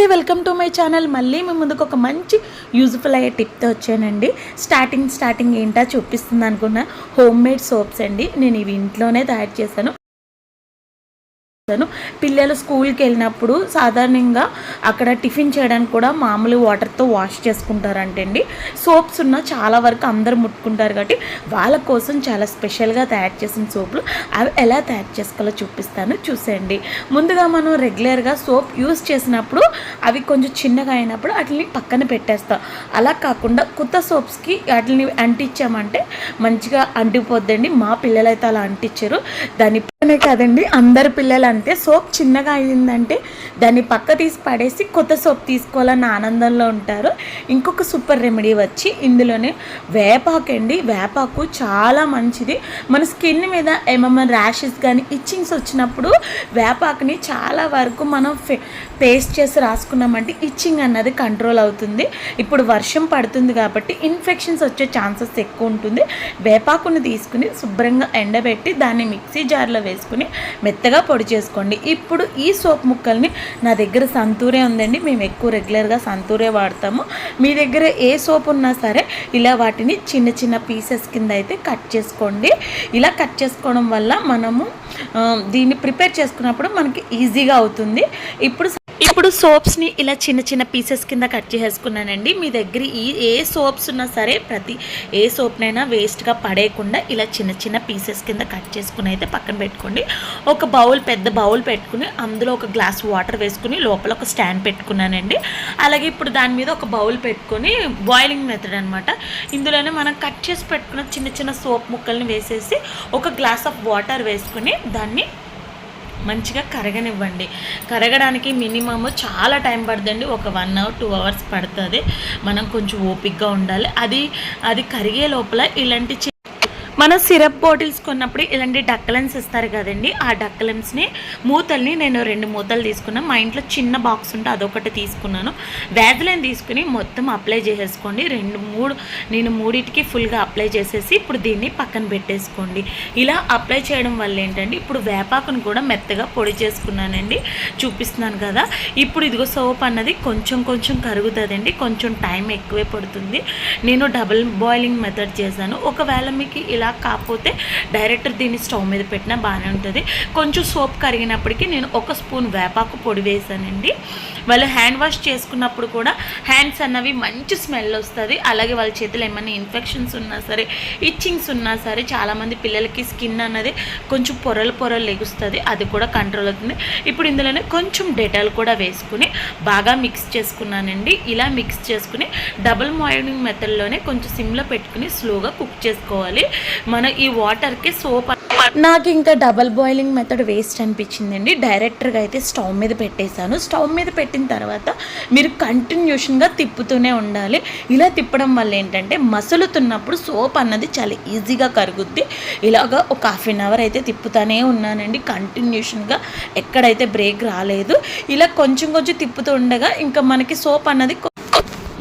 నమస్తే welcome to my channel. మళ్ళీ మీ ముందుకు ఒక మంచి యూజ్ఫుల్ అయ్యే టిప్తో వచ్చానండి. స్టార్టింగ్ స్టార్టింగ్ ఏంటా చూపిస్తుంది అనుకున్న హోమ్ మేడ్ సోప్స్ అండి. నేను ఇవి ఇంట్లోనే తయారు చేశాను. చేస్తాను పిల్లలు స్కూల్కి వెళ్ళినప్పుడు సాధారణంగా అక్కడ టిఫిన్ చేయడానికి కూడా మామూలు వాటర్తో వాష్ చేసుకుంటారంటండి. సోప్స్ ఉన్న చాలా వరకు అందరు ముట్టుకుంటారు కాబట్టి వాళ్ళ కోసం చాలా స్పెషల్గా తయారు చేసిన సోపులు అవి ఎలా తయారు చేసుకోవాలో చూపిస్తాను. చూసేయండి. ముందుగా మనం రెగ్యులర్గా సోప్ యూస్ చేసినప్పుడు అవి కొంచెం చిన్నగా అయినప్పుడు వాటిని పక్కన పెట్టేస్తాం. అలా కాకుండా కొత్త సోప్స్కి వాటిని అంటించామంటే మంచిగా అంటిపోద్దండి మా పిల్లలైతే అలా అంటించారు. దాని పిల్లలనే కాదండి అందరు పిల్లలు అంతే సోప్ చిన్నగా అయిందంటే దాన్ని పక్క తీసి పడేసి కొత్త సోప్ తీసుకోవాలన్న ఆనందంలో ఉంటారు. ఇంకొక సూపర్ రెమెడీ వచ్చి ఇందులోనే వేపాకు అండి. వేపాకు చాలా మంచిది. మన స్కిన్ మీద ఏమన్నా ర్యాషెస్ కానీ ఇచ్చింగ్స్ వచ్చినప్పుడు వేపాకుని చాలా వరకు మనం ఫే పేస్ట్ చేసి రాసుకున్నామంటే ఇచ్చింగ్ అన్నది కంట్రోల్ అవుతుంది. ఇప్పుడు వర్షం పడుతుంది కాబట్టి ఇన్ఫెక్షన్స్ వచ్చే ఛాన్సెస్ ఎక్కువ ఉంటుంది. వేపాకుని తీసుకుని శుభ్రంగా ఎండబెట్టి దాన్ని మిక్సీ జార్లో వేసి వేసుకుని మెత్తగా పొడి చేసుకోండి. ఇప్పుడు ఈ సోప్ ముక్కల్ని నా దగ్గర సంతూరే ఉందండి. మేము ఎక్కువ రెగ్యులర్గా సంతూరే వాడతాము. మీ దగ్గర ఏ సోప్ ఉన్నా సరే ఇలా వాటిని చిన్న చిన్న పీసెస్ కింద అయితే కట్ చేసుకోండి. ఇలా కట్ చేసుకోవడం వల్ల మనము దీన్ని ప్రిపేర్ చేసుకున్నప్పుడు మనకి ఈజీగా అవుతుంది. ఇప్పుడు ఇప్పుడు సోప్స్ని ఇలా చిన్న చిన్న పీసెస్ కింద కట్ చేసుకున్నానండి. మీ దగ్గర ఈ ఏ సోప్స్ ఉన్నా సరే ప్రతి ఏ సోప్నైనా వేస్ట్గా పడేయకుండా ఇలా చిన్న చిన్న పీసెస్ కింద కట్ చేసుకుని అయితే పక్కన పెట్టుకోండి. ఒక బౌల్ పెద్ద బౌల్ పెట్టుకుని అందులో ఒక గ్లాస్ వాటర్ వేసుకుని లోపల ఒక స్టాండ్ పెట్టుకున్నానండి. అలాగే ఇప్పుడు దాని మీద ఒక బౌల్ పెట్టుకొని బాయిలింగ్ మెథడ్ అనమాట ఇందులోనే మనం కట్ చేసి పెట్టుకున్న చిన్న చిన్న సోప్ ముక్కల్ని వేసేసి ఒక గ్లాస్ ఆఫ్ వాటర్ వేసుకుని దాన్ని మంచిగా కరగనివ్వండి. కరగడానికి మినిమమ్ చాలా టైం పడుతుంది ఒక వన్ అవర్ టూ అవర్స్ పడుతుంది. మనం కొంచెం ఓపిక్గా ఉండాలి. అది అది కరిగే లోపల ఇలాంటి మన సిరప్ బాటిల్స్ కొన్నప్పుడు ఇలాంటి డక్కలెన్స్ ఇస్తారు కదండి. ఆ డక్కలెన్స్ని మూతల్ని నేను రెండు మూతలు తీసుకున్నాను మా ఇంట్లో చిన్న బాక్స్ ఉంటే అదొకటి తీసుకున్నాను. వ్యాధులను తీసుకుని మొత్తం అప్లై చేసేసుకోండి. రెండు మూడు నేను మూడింటికి ఫుల్గా అప్లై చేసేసి ఇప్పుడు దీన్ని పక్కన పెట్టేసుకోండి. ఇలా అప్లై చేయడం వల్ల ఏంటంటే ఇప్పుడు వేపాకును కూడా మెత్తగా పొడి చేసుకున్నానండి. చూపిస్తున్నాను కదా. ఇప్పుడు ఇదిగో సోప్ అన్నది కొంచెం కొంచెం కరుగుతుందండి. కొంచెం టైం ఎక్కువే పడుతుంది. నేను డబుల్ బాయిలింగ్ మెథడ్ చేశాను. ఒకవేళ మీకు ఇలా కాకపోతే డైరెక్ట్ దీన్ని స్టవ్ మీద పెట్టినా బాగానే ఉంటుంది. కొంచెం సోప్ కరిగినప్పటికీ నేను ఒక స్పూన్ వేపాకు పొడి వేసానండి. వాళ్ళు హ్యాండ్ వాష్ చేసుకున్నప్పుడు కూడా హ్యాండ్స్ అన్నవి మంచి స్మెల్ వస్తుంది. అలాగే వాళ్ళ చేతిలో ఏమైనా ఇన్ఫెక్షన్స్ ఉన్నా సరే ఇచ్చింగ్స్ ఉన్నా సరే చాలామంది పిల్లలకి స్కిన్ అన్నది కొంచెం పొరలు పొరలు లెగుస్తుంది. అది కూడా కంట్రోల్ అవుతుంది. ఇప్పుడు ఇందులోనే కొంచెం డెటాల్ కూడా వేసుకుని బాగా మిక్స్ చేసుకున్నానండి. ఇలా మిక్స్ చేసుకుని డబుల్ బాయిలింగ్ మెథడ్లోనే కొంచెం సిమ్లో పెట్టుకుని స్లోగా కుక్ చేసుకోవాలి. మన ఈ వాటర్కి సోప్ నాకు ఇంకా డబల్ బాయిలింగ్ మెథడ్ వేస్ట్ అనిపించిందండి. డైరెక్ట్గా అయితే స్టవ్ మీద పెట్టేశాను. స్టవ్ మీద పెట్టిన తర్వాత మీరు కంటిన్యూషన్గా తిప్పుతూనే ఉండాలి. ఇలా తిప్పడం వల్ల ఏంటంటే మసులుతున్నప్పుడు సోప్ అన్నది చాలా ఈజీగా కరుగుద్ది. ఇలాగా ఒక హాఫ్ అన్ అవర్ అయితే తిప్పుతానే ఉన్నానండి. కంటిన్యూషన్గా ఎక్కడైతే బ్రేక్ రాలేదు. ఇలా కొంచెం కొంచెం తిప్పుతూ ఉండగా ఇంకా మనకి సోప్ అన్నది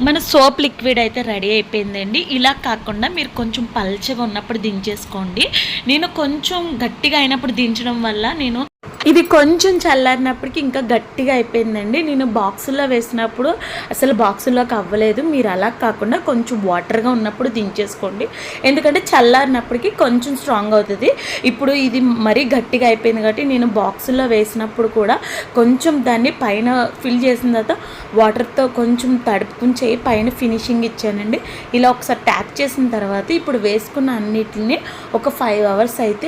మన సోప్ లిక్విడ్ అయితే రెడీ అయిపోయిందండి. ఇలా కాకుండా మీరు కొంచెం పల్చగా ఉన్నప్పుడు దించేసుకోండి. నేను కొంచెం గట్టిగా అయినప్పుడు దించడం వల్ల నేను ఇది కొంచెం చల్లారినప్పటికి ఇంకా గట్టిగా అయిపోయిందండి. నేను బాక్సుల్లో వేసినప్పుడు అసలు బాక్సుల్లోకి అవ్వలేదు. మీరు అలా కాకుండా కొంచెం వాటర్గా ఉన్నప్పుడు దించేసుకోండి. ఎందుకంటే చల్లారినప్పటికి కొంచెం స్ట్రాంగ్ అవుతుంది. ఇప్పుడు ఇది మరీ గట్టిగా అయిపోయింది కాబట్టి నేను బాక్సుల్లో వేసినప్పుడు కూడా కొంచెం దాన్ని పైన ఫిల్ చేసిన తర్వాత వాటర్తో కొంచెం తడుపుకుని చేయి పైన ఫినిషింగ్ ఇచ్చానండి. ఇలా ఒకసారి ట్యాప్ చేసిన తర్వాత ఇప్పుడు వేసుకున్న అన్నిటిని ఒక ఫైవ్ అవర్స్ అయితే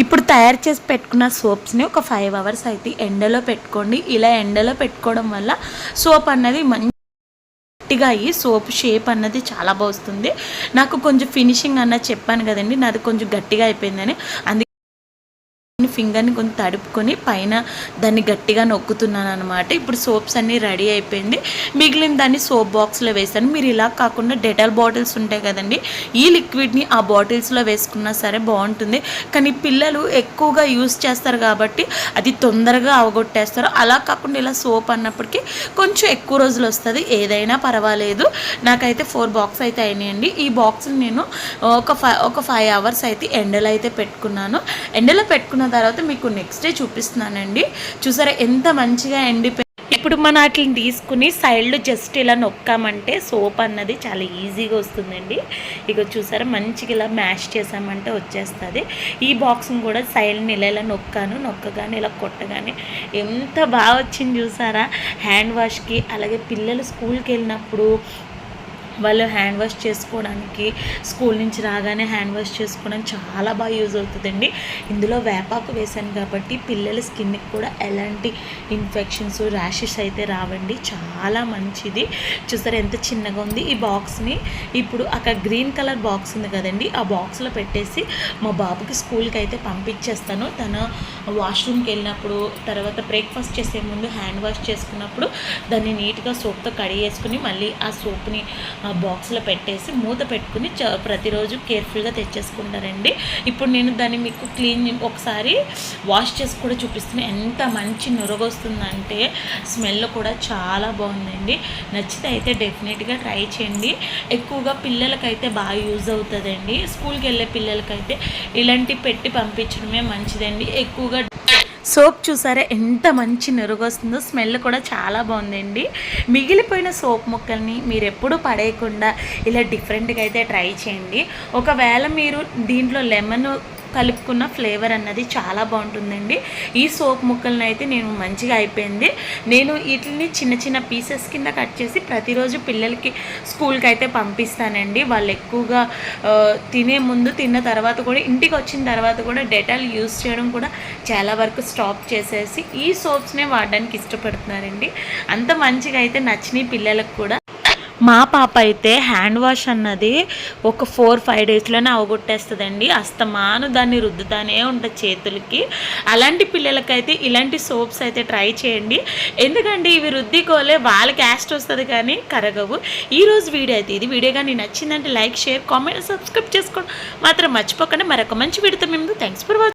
ఇప్పుడు తయారు చేసి పెట్టుకున్న సోప్స్ని ఒక ఫైవ్ అవర్స్ అయితే ఎండలో పెట్టుకోండి. ఇలా ఎండలో పెట్టుకోవడం వల్ల సోప్ అన్నది మంచి గట్టిగా అయ్యి సోప్ షేప్ అన్నది చాలా బాగుంది నాకు కొంచెం ఫినిషింగ్ అన్నది చెప్పాను కదండి. నాది కొంచెం గట్టిగా అయిపోయిందని. అందుకే ఫింగర్ని కొంచెం తడుపుకొని పైన దాన్ని గట్టిగా నొక్కుతున్నాను అనమాట ఇప్పుడు సోప్స్ అన్నీ రెడీ అయిపోయింది. మిగిలిన దాన్ని సోప్ బాక్స్లో వేసాను మీరు ఇలా కాకుండా డెటాల్ బాటిల్స్ ఉంటాయి కదండి ఈ లిక్విడ్ని ఆ బాటిల్స్లో వేసుకున్నా సరే బాగుంటుంది. కానీ పిల్లలు ఎక్కువగా యూస్ చేస్తారు కాబట్టి అది తొందరగా అవగొట్టేస్తారు. అలా కాకుండా ఇలా సోప్ అన్నప్పటికీ కొంచెం ఎక్కువ రోజులు వస్తుంది. ఏదైనా పర్వాలేదు. నాకైతే ఫోర్ బాక్స్ అయితే అయినాయండి. ఈ బాక్స్ని నేను ఒక ఫైవ్ ఒక ఫైవ్ అవర్స్ అయితే ఎండలో అయితే పెట్టుకున్నాను. ఎండలో పెట్టుకున్న తర్వాత మీకు నెక్స్ట్ డే చూపిస్తున్నానండి. చూసారా ఎంత మంచిగా ఎండిపోయి ఇప్పుడు మనం వాటిని తీసుకుని సైడ్లో జస్ట్ ఇలా నొక్కామంటే సోప్ అన్నది చాలా ఈజీగా వస్తుందండి. ఇక చూసారా మంచిగా ఇలా మ్యాష్ చేసామంటే వచ్చేస్తుంది. ఈ బాక్స్ని కూడా సైడ్ని ఇలా ఇలా నొక్కాను నొక్కగానే ఇలా కొట్టగానే ఎంత బాగా వచ్చింది చూసారా? హ్యాండ్ వాష్కి అలాగే పిల్లలు స్కూల్కి వెళ్ళినప్పుడు వాళ్ళు హ్యాండ్ వాష్ చేసుకోవడానికి స్కూల్ నుంచి రాగానే హ్యాండ్ వాష్ చేసుకోవడానికి చాలా బాగా యూజ్ అవుతుందండి. ఇందులో వేపాకు వేసాను కాబట్టి పిల్లల స్కిన్కి కూడా ఎలాంటి ఇన్ఫెక్షన్స్ ర్యాషెస్ అయితే రావండి. చాలా మంచిది. చూసారు ఎంత చిన్నగా ఉంది ఈ బాక్స్ని ఇప్పుడు అక్కడ గ్రీన్ కలర్ బాక్స్ ఉంది కదండి. ఆ బాక్స్లో పెట్టేసి మా బాబుకి స్కూల్కి అయితే పంపించేస్తాను. తను వాష్రూమ్కి వెళ్ళినప్పుడు తర్వాత బ్రేక్ఫాస్ట్ చేసే ముందు హ్యాండ్ వాష్ చేసుకున్నప్పుడు దాన్ని నీట్గా సోప్తో కడిగేసుకుని మళ్ళీ ఆ సోప్ని ఆ బాక్స్లో పెట్టేసి మూత పెట్టుకుని చ ప్రతిరోజు కేర్ఫుల్గా తెచ్చేసుకుంటారండి. ఇప్పుడు నేను దాన్ని మీకు క్లీన్ ఒకసారి వాష్ చేసి కూడా చూపిస్తున్నాను ఎంత మంచి నురగొస్తుందంటే స్మెల్ కూడా చాలా బాగుందండి. నచ్చితే అయితే డెఫినెట్గా ట్రై చేయండి. ఎక్కువగా పిల్లలకైతే బాగా యూజ్ అవుతుందండి. స్కూల్కి వెళ్ళే పిల్లలకైతే ఇలాంటి పెట్టి పంపించడమే మంచిదండి. ఎక్కువగా సోప్ చూసారా? ఎంత మంచి నురుగు వస్తుందో స్మెల్ కూడా చాలా బాగుందండి. మిగిలిపోయిన సోప్ ముక్కల్ని మీరు ఎప్పుడూ పడేయకుండా ఇలా డిఫరెంట్గా అయితే ట్రై చేయండి. ఒకవేళ మీరు దీంట్లో లెమన్ కలుపుకున్న ఫ్లేవర్ అన్నది చాలా బాగుంటుందండి. ఈ సోప్ ముక్కలను అయితే నేను మంచిగా అయిపోయింది. నేను వీటిని చిన్న చిన్న పీసెస్ కింద కట్ చేసి ప్రతిరోజు పిల్లలకి స్కూల్కి అయితే పంపిస్తానండి. వాళ్ళు ఎక్కువగా తినే ముందు తిన్న తర్వాత కూడా ఇంటికి వచ్చిన తర్వాత కూడా డెటాల్ యూస్ చేయడం కూడా చాలా వరకు స్టాప్ చేసేసి ఈ సోప్స్నే వాడడానికి ఇష్టపడుతున్నారండి. అంత మంచిగా అయితే నచ్చినాయి పిల్లలకు కూడా. మా పాప అయితే హ్యాండ్ వాష్ అన్నది ఒక ఫోర్ ఫైవ్ డేస్లోనే అవగొట్టేస్తుందండి. అస్తమాను దాన్ని రుద్దుతానే ఉంటుంది చేతులకి. అలాంటి పిల్లలకైతే ఇలాంటి సోప్స్ అయితే ట్రై చేయండి. ఎందుకంటే ఇవి రుద్దికోలే వాళ్ళకి యాస్ట్ వస్తుంది కానీ కరగవు. ఈరోజు వీడియో అయితే ఇది. వీడియో కానీ నచ్చిందంటే లైక్ షేర్ కామెంట్ సబ్స్క్రైబ్ చేసుకోండి మాత్రం మర్చిపోకుండా. మరొక మంచి వీడియోతో మేము థ్యాంక్స్ ఫర్ వాచింగ్